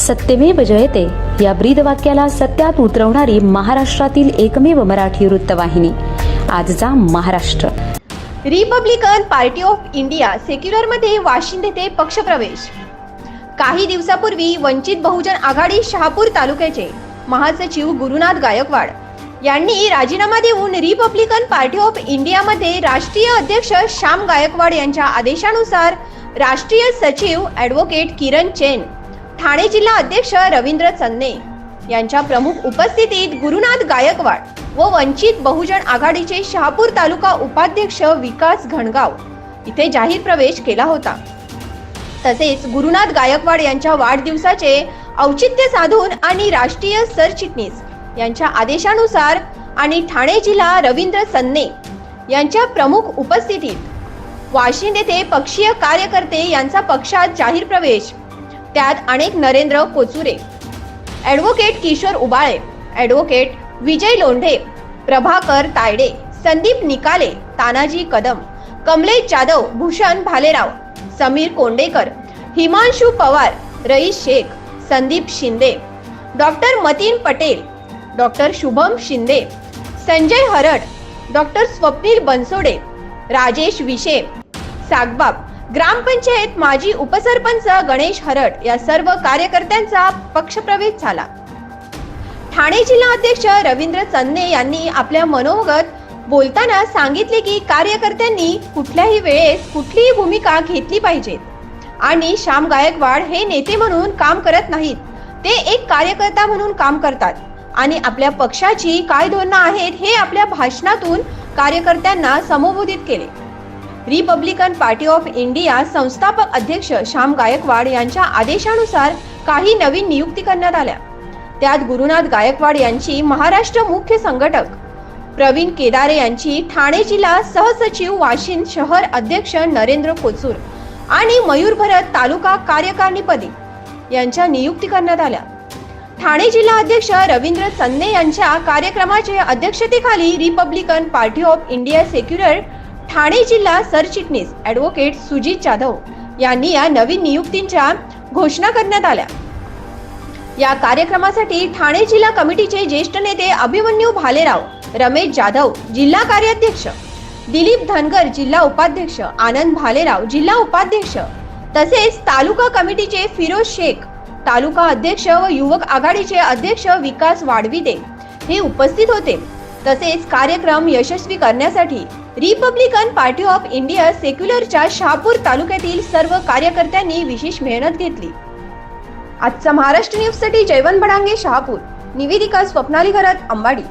सत्यमेव जयते. या ब्रीद वाक्याला सत्यात उतरवणारी महाराष्ट्रातील एकमेव मराठी वृत्तवाहिनी. आजचा Maharashtra. Republican party of India सेक्युलरमध्ये Vashind येथे पक्षप्रवेश. काही दिवसापूर्वी वंचित बहुजन आघाडी शहापूर तालुक्याचे महासचिव गुरुनाथ गायकवाड यांनी राजीनामा देऊन रिपब्लिकन पार्टी ऑफ इंडियामध्ये राष्ट्रीय अध्यक्ष श्याम गायकवाड यांच्या आदेशानुसार राष्ट्रीय सचिव ॲडव्होकेट किरण चेन ठाणे जिल्हा अध्यक्ष रवींद्र चन्ने यांच्या प्रमुख उपस्थितीत गुरुनाथ गायकवाड व वंचित बहुजन आघाडीचे शहापूर तालुका उपाध्यक्ष विकास घणगाव इथे जाहीर प्रवेश केला होता. तसेच गुरुनाथ गायकवाड यांच्या वाढदिवसाचे औचित्य साधून आणि राष्ट्रीय सरचिटणीस यांच्या आदेशानुसार आणि ठाणे जिल्हा रवींद्र सन्ने यांच्या प्रमुख उपस्थितीत वाशिंद येथे पक्षीय कार्यकर्ते यांचा पक्षात जाहीर प्रवेश त्यात अनेक Narendra Kochure. Advocate Kishor Ubale advocate Vijay Londhe Prabhakar Tayade Sandeep Nikale Tanaji Kadam Kamlesh Jadhav Bhushan Bhalerao Sameer Kondekar Himanshu Pawar Rais Shaikh Sandeep Shinde doctor Matin Patel doctor Shubham Shinde Sanjay Harad doctor Swapnil Bansode Rajesh Vishe सागबाब ग्रामपंचायत माजी उपसरपंच गणेश हरड या सर्व कार्यकर्त्यांचा पक्षप्रवेश झाला. ठाणे जिल्हा अध्यक्ष रवींद्र चन्ने यांनी आपल्या मनोगत बोलताना सांगितले की कार्यकर्त्यांनी कुठल्याही वेळेस कुठलीही भूमिका घेतली पाहिजे. आणि श्याम गायकवाड हे नेते म्हणून काम करत नाहीत. ते एक कार्यकर्ता म्हणून काम करतात. आणि आपल्या पक्षाची काय धोरणं आहेत हे आपल्या भाषणातून कार्यकर्त्यांना संबोधित केले. रिपब्लिकन पार्टी ऑफ इंडिया संस्थापक अध्यक्ष श्याम गायकवाड यांच्या आदेशानुसार काही नवीन नियुक्ती करण्यात आल्या. त्यात गुरुनाथ गायकवाड यांची महाराष्ट्र मुख्य संघटक प्रवीण केदारे यांची ठाणे जिल्हा सहसचिव वाशिम शहर अध्यक्ष नरेंद्र कोचूर आणि मयूर भरत तालुका कार्यकारिणीपदी यांच्या नियुक्ती करण्यात आल्या. ठाणे जिल्हा अध्यक्ष रवींद्र चन्ने यांच्या कार्यक्रमाच्या अध्यक्षतेखाली republican party of India secular Thane जिल्हा सरचिटणीस ॲडव्होकेट सुजित जाधव यांनी या नवीन नियुक्तींच्या घोषणा करण्यात आल्या. या कार्यक्रमासाठी ठाणे जिल्हा कमिटीचे ज्येष्ठ नेते अभिमन्यू भालेराव रमेश जाधव जिल्हा कार्याध्यक्ष दिलीप धनगर जिल्हा उपाध्यक्ष आनंद भालेराव जिल्हा उपाध्यक्ष तसेच तालुका कमिटीचे फिरोज शेख तालुका अध्यक्ष व युवक आघाडीचे अध्यक्ष विकास वाढविदे हे उपस्थित होते. तसेच कार्यक्रम यशस्वी करण्यासाठी रिपब्लिकन पार्टी ऑफ इंडिया सेक्युलरच्या शहापूर तालुक्यातील सर्व कार्यकर्त्यांनी विशेष मेहनत घेतली. आजचा महाराष्ट्र न्यूजसाठी जयवंत भडांगे शहापूर. निवेदिका स्वप्नाली घरात अंबाडी.